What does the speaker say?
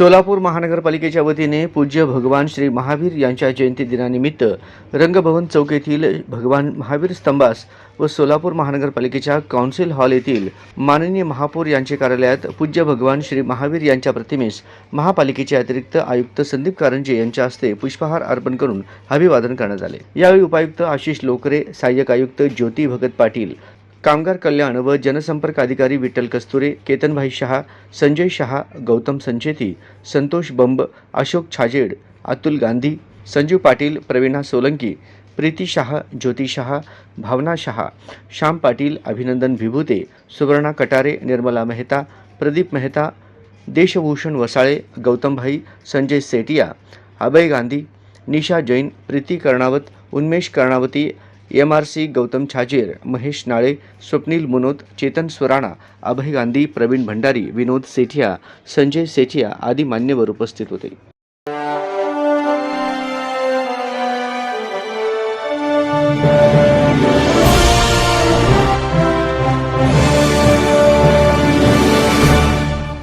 सोलापूर महानगरपालिकेच्या वतीने पूज्य भगवान श्री महावीर यांच्या जयंती दिनानिमित्त रंगभवन चौक येथील भगवान महावीर स्तंभास व सोलापूर महानगरपालिकेच्या काउन्सिल हॉल येथील माननीय महापौर यांचे कार्यालयात पूज्य भगवान श्री महावीर यांच्या प्रतिमेस महापालिकेचे अतिरिक्त आयुक्त संदीप कारंजे यांच्या हस्ते पुष्पहार अर्पण करून अभिवादन करण्यात आले. यावेळी उपायुक्त आशिष लोकरे सहाय्यक आयुक्त ज्योती भगत पाटील कामगार कल्याण व जनसंपर्क अधिकारी विठ्ठल कस्तुरे केतनभाई शहा संजय शहा गौतम संचेती संतोष बंब अशोक छाजेड अतुल गांधी संजीव पाटील प्रवीणा सोलंकी प्रीती शहा ज्योती शहा भावना Shah Shyam Patil Abhinandan Vibhute Suvarna Katare Nirmala Mehta Pradeep Mehta Deshbhushan Vasale Gautambhai Sanjay Setia Abhay Gandhi Nisha Jain Preeti Karnavat Unmesh Karnavati M R C Gautam Chhajer Mahesh Nale Swapnil Munot Chetan Swarana Abhay Gandhi Pravin Bhandari Vinod Sethia Sanjay Sethia आदी मान्यवर उपस्थित होते.